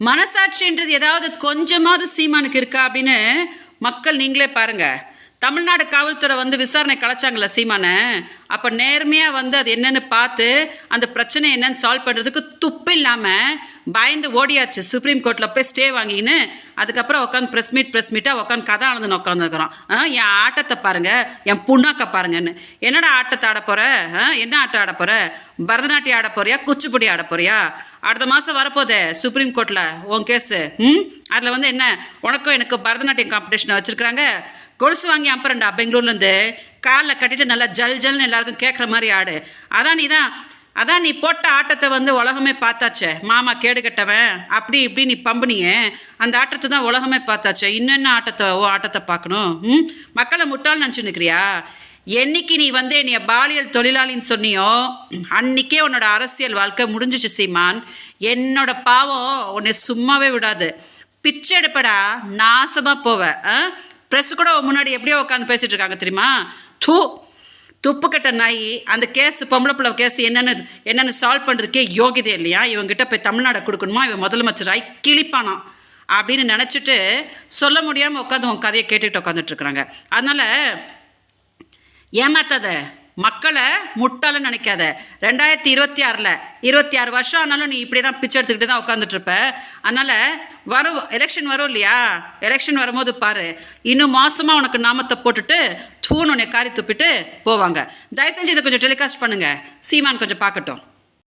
மனசாட்சின்றது ஏதாவது கொஞ்சமாவது சீமானுக்கு இருக்கா அப்படின்னு மக்கள் நீங்களே பாருங்கள் தமிழ்நாடு காவல்துறை வந்து விசாரணை கலைச்சாங்கல்ல சீமானை? அப்போ நேர்மையாக வந்து அது என்னென்னு பார்த்து அந்த பிரச்சனை என்னன்னு சால்வ் பண்ணுறதுக்கு துப்பு இல்லாமல் பயந்து ஓடியாச்சு. சுப்ரீம் கோர்ட்டில் போய் ஸ்டே வாங்கின்னு அதுக்கப்புறம் உட்காந்து ப்ரெஸ் மீட் ப்ரெஸ் மீட்டாக உட்காந்து கதை அளந்து உட்காந்துருக்குறோம் என் ஆட்டத்தை பாருங்கள் என் புண்ணாக்க பாருங்கன்னு. என்னடா ஆட்டத்தை ஆட போகிற ஆ, என்ன ஆட்டம் ஆட போகிற பரதநாட்டியம் ஆட போறியா? குச்சிப்புடி ஆட போறியா? அடுத்த மாதம் வரப்போதே சுப்ரீம் கோர்ட்டில் உன் கேஸு ம்? அதில் வந்து என்ன? உனக்கும் எனக்கு பரதநாட்டியம் காம்படிஷன் வச்சுருக்குறாங்க. கொலுசு வாங்கி அப்புறம்டா பெங்களூர்லேருந்து. காலில் கட்டிட்டு நல்லா ஜல் ஜல்னு எல்லாருக்கும் கேட்குற மாதிரி ஆடு. அதான் நீ தான் அதான் நீ போட்ட ஆட்டத்தை வந்து உலகமே பார்த்தாச்சே. மாமா கேடு கட்டவன் அப்படி இப்படி நீ பம்புனியே. அந்த ஆட்டத்தை தான் உலகமே பார்த்தாச்சே. இன்னென்ன ஆட்டத்தை ஓ ஆட்டத்தை பார்க்கணும்? ம்? மக்களை முட்டாள் நினச்சி நிற்கிறியா என்னைக்கு நீ வந்து என்னைய பாலியல் தொழிலாளின்னு சொன்னியோ அன்னைக்கே உன்னோட அரசியல் வாழ்க்கை முடிஞ்சிச்சு சீமான். என்னோட பாவம் உன்னை சும்மாவே விடாது. பிச்சை எடுப்படா நாசமாக போவ ப்ரெஸ் கூட முன்னாடி எப்படியோ உட்காந்து பேசிகிட்டு இருக்காங்க தெரியுமா? தூ துப்புக்கட்ட நாய் அந்த கேஸ் பொம்பளை பிள்ளை கேஸ் என்னென்னு என்னென்னு சால்வ் பண்ணுறதுக்கே யோகிதை இல்லையா? இவங்ககிட்ட போய் தமிழ்நாடு கொடுக்கணுமா? இவன் முதலமைச்சராய் கிழிப்பானாம் அப்படின்னு நினச்சிட்டு சொல்ல முடியாமல் உட்காந்து உன் கதையை கேட்டுக்கிட்டு உட்காந்துட்டு இருக்கிறாங்க. அதனால் ஏமாத்தாத. மக்களை முட்டாளன்னு நினைக்காத. ரெண்டாயிரத்தி இருபத்தி ஆறில் இருபத்தி ஆறு வருஷம் ஆனாலும் நீ இப்படி தான் பிச்சை எடுத்துக்கிட்டு தான் உட்காந்துட்டு அதனால் வரும் எலெக்ஷன் வரும் இல்லையா? எலெக்ஷன் வரும்போது பாரு இன்னும் மாசமாக உனக்கு நாமத்தை போட்டுட்டு தூண் உன்னை காரி துப்பிட்டு போவாங்க. தயவு செஞ்சு இதை கொஞ்சம் டெலிகாஸ்ட் பண்ணுங்க. சீமான் கொஞ்சம் பார்க்கட்டும்.